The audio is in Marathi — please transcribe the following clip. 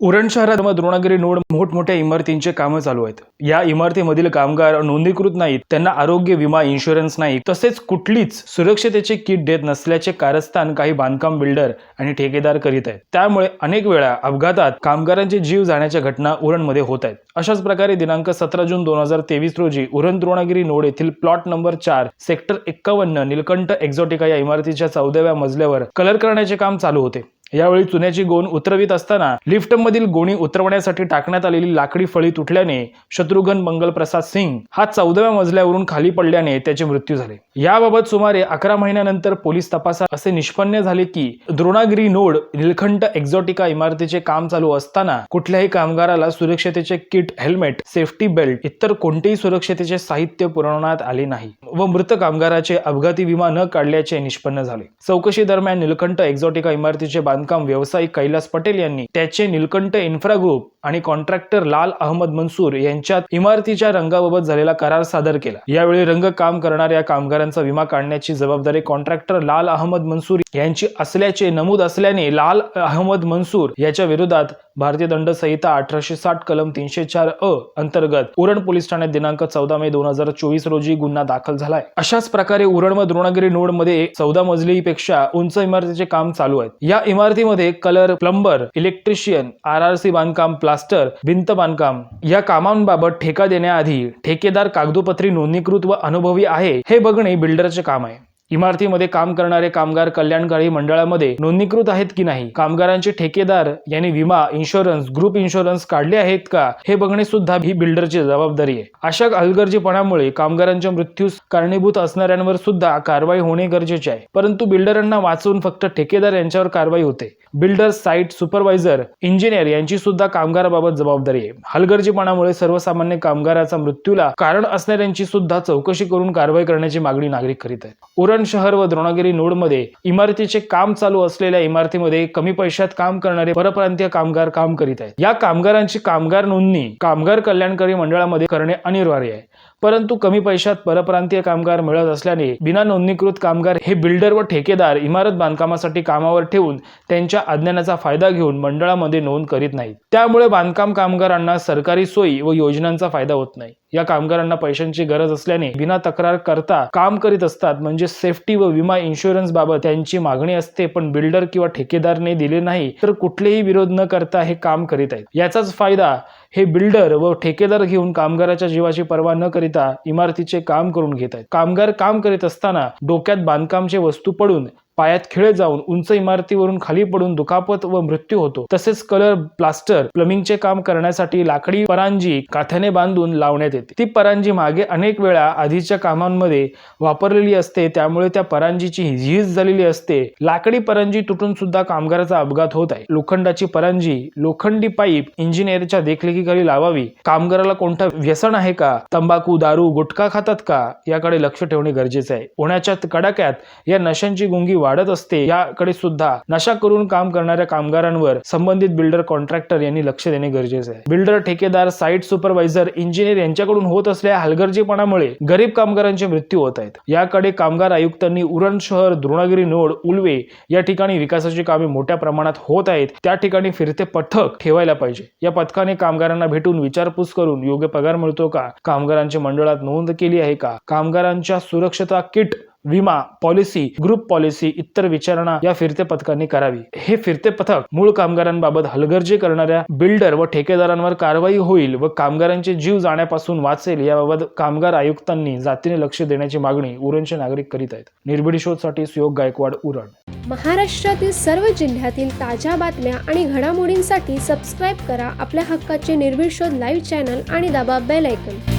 उरण शहरात व द्रोणागिरी नोड मोठमोठ्या इमारतींचे कामं चालू आहेत. या इमारतीमधील कामगार नोंदणीकृत नाहीत त्यांना आरोग्य विमा इन्शुरन्स नाही तसेच कुठलीच सुरक्षतेचे किट देत नसल्याचे कारस्थान काही बांधकाम बिल्डर आणि ठेकेदार करीत आहेत. त्यामुळे अनेक वेळा अपघातात कामगारांचे जीव जाण्याच्या घटना उरणमध्ये होत आहेत. अशाच प्रकारे दिनांक सतरा जून दोन हजार तेवीस रोजी उरण द्रोणागिरी नोड येथील प्लॉट नंबर चार सेक्टर एक्कावन्न निलकंठ एक्झॉटिका या इमारतीच्या चौदाव्या मजल्यावर कलर करण्याचे काम चालू होते. यावेळी चुन्याची गोण उतरवित असताना लिफ्टमधील गोणी उतरवण्यासाठी टाकण्यात आलेली लाकडी फळी तुटल्याने शत्रुघ्न मंगल प्रसाद सिंग हा चौदाव्या मजल्यावरून खाली पडल्याने त्याचे मृत्यू झाले. याबाबत सुमारे अकरा महिन्यानंतर पोलीस तपासात असे निष्पन्न झाले की द्रोणागिरी नोड निलखंठ एक्झॉटिका इमारतीचे काम चालू असताना कुठल्याही कामगाराला सुरक्षतेचे किट हेल्मेट सेफ्टी बेल्ट इतर कोणतेही सुरक्षतेचे साहित्य पुरवण्यात आले नाही व मृत कामगाराचे अपघाती विमा न काढल्याचे निष्पन्न झाले. चौकशी दरम्यान निलकंठ एक्झॉटिका इमारतीचे बांधकाम व्यावसायिक कैलास पटेल यांनी त्याचे निलकंठ इन्फ्रा ग्रुप आणि कॉन्ट्रॅक्टर लाल अहमद मनसूर यांच्यात इमारतीच्या रंगाबाबत झालेला करार सादर केला. यावेळी रंग काम करणाऱ्या कामगारांचा विमा काढण्याची जबाबदारी कॉन्ट्रॅक्टर लाल अहमद मनसूर यांची असल्याचे नमूद असल्याने लाल अहमद मनसूर याच्या विरोधात भारतीय दंड संहिता अठराशे साठ कलम तीनशे चार अ अंतर्गत उरण पोलीस ठाण्यात दिनांक चौदा मे दोन हजार चोवीस रोजी गुन्हा दाखल झालाय. अशाच प्रकारे उरण व द्रोणागिरी नोडमध्ये चौदा मजलीपेक्षा उंच इमारतीचे काम चालू आहेत. या इमारतीमध्ये colour plumber electrician R R C बांधकाम प्लास्टर भिंत बांधकाम या कामांबाबत ठेका देण्याआधी ठेकेदार कागदोपत्री नोंदणीकृत व अनुभवी आहे हे बघणे बिल्डरचे काम आहे. इमारतीमध्ये काम करणारे कामगार कल्याणकारी मंडळामध्ये नोंदणीकृत आहेत की नाही? कामगारांचे ठेकेदार यांनी विमा इन्शुरन्स ग्रुप इन्शुरन्स काढले आहेत का? हे बघणे सुद्धा ही बिल्डरची जबाबदारी आहे. अशा हलगर्जीपणामुळे कामगारांच्या मृत्यूस कारणीभूत असणाऱ्यांवर सुद्धा कारवाई होणे गरजेचे आहे. परंतु बिल्डरांना वाचवून फक्त ठेकेदार यांच्यावर कारवाई होते. बिल्डर साईट सुपरवायझर इंजिनियर यांची सुद्धा कामगाराबाबत जबाबदारी आहे. हलगर्जीपणामुळे सर्वसामान्य कामगाराचा मृत्यूला कारण असणाऱ्यांची सुद्धा चौकशी करून कारवाई करण्याची मागणी नागरिक करीत आहेत. उरण शहर व द्रोणागिरी नोडमध्ये इमारतीचे काम चालू असलेल्या इमारतीमध्ये कमी पैशात काम करणारे परप्रांतीय कामगार काम करीत आहेत. या कामगारांची कामगार नोंदणी कामगार कल्याणकारी मंडळामध्ये करणे अनिवार्य आहे. परंतु कमी पैशात परप्रांतीय कामगार मिळत असल्याने बिना नोंदणीकृत कामगार हे बिल्डर व ठेकेदार इमारत बांधकामासाठी कामावर ठेवून त्यांच्या अज्ञानाचा फायदा घेऊन मंडळामध्ये नोंद करीत नाहीत. त्यामुळे बांधकाम कामगारांना सरकारी सोयी व योजनांचा फायदा होत नाही. या कामगारांना पैशांची गरज असल्याने बिना तक्रार करता काम करीत असतात. म्हणजे सेफ्टी व विमा इन्शुरन्स बाबत त्यांची मागणी असते पण बिल्डर किंवा ठेकेदारने दिले नाही तर कुठलेही विरोध न करता हे काम करीत आहेत. याचाच फायदा हे बिल्डर व ठेकेदार घेऊन कामगाराच्या जीवाची पर्वा न करिता इमारतीचे काम करून घेत आहेत. कामगार काम करीत असताना डोक्यात बांधकामचे वस्तू पडून पायात खिळे जाऊन उंच इमारतीवरून खाली पडून दुखापत व मृत्यू होतो. तसेच कलर प्लास्टर प्लमिंगचे काम करण्यासाठी लाकडी परांजी काथ्याने बांधून लावण्यात येते. ती परांजी मागे अनेक वेळा आधीच्या कामांमध्ये वापरलेली असते त्यामुळे त्या परांजीची झीज झालेली असते. लाकडी परांजी तुटून सुद्धा कामगाराचा अपघात होत आहे. लोखंडाची परांजी लोखंडी पाईप इंजिनियरच्या देखरेखीखाली लावावी. कामगाराला कोणता व्यसन आहे का? तंबाखू दारू गुटखा खातात का? याकडे लक्ष ठेवणे गरजेचे आहे. उन्हाच्या कडाक्यात या नशांची गुंगी वाढत असते याकडे सुद्धा नशा करून काम करणाऱ्या कामगारांवर संबंधित बिल्डर कॉन्ट्रॅक्टर यांनी लक्ष देणे गरजेचे आहे. बिल्डर ठेकेदार साईट सुपरवायझर इंजिनियर यांच्याकडून होत असलेल्या हलगर्जीपणामुळे गरीब कामगारांचे मृत्यू होत आहेत. याकडे कामगार आयुक्तांनी उरण शहर द्रोणागिरी नोड उलवे या ठिकाणी विकासाची कामे मोठ्या प्रमाणात होत आहेत. त्या ठिकाणी फिरते पथक ठेवायला पाहिजे. या पथकाने कामगारांना भेटून विचारपूस करून योग्य पगार मिळतो का? कामगारांच्या मंडळात नोंद केली आहे का? कामगारांच्या सुरक्षता किट विमा पॉलिसी ग्रुप पॉलिसी इतर विचारणा या फिरते पथकांनी करावी. हे फिरते पथक मूळ कामगारांबाबत हलगर्जी करणाऱ्या बिल्डर व ठेकेदारांवर कारवाई होईल व कामगारांचे जीव जाण्यापासून वाचेल याबाबत कामगार आयुक्तांनी जातीने लक्ष देण्याची मागणी उरणचे नागरिक करीत आहेत. निर्भीड शोधसाठी सुयोग गायकवाड उरण. महाराष्ट्रातील सर्व जिल्ह्यातील ताज्या बातम्या आणि घडामोडींसाठी सबस्क्राईब करा आपल्या हक्काचे निर्भीड शोध लाईव्ह चॅनल आणि दाबा बेल ऐकन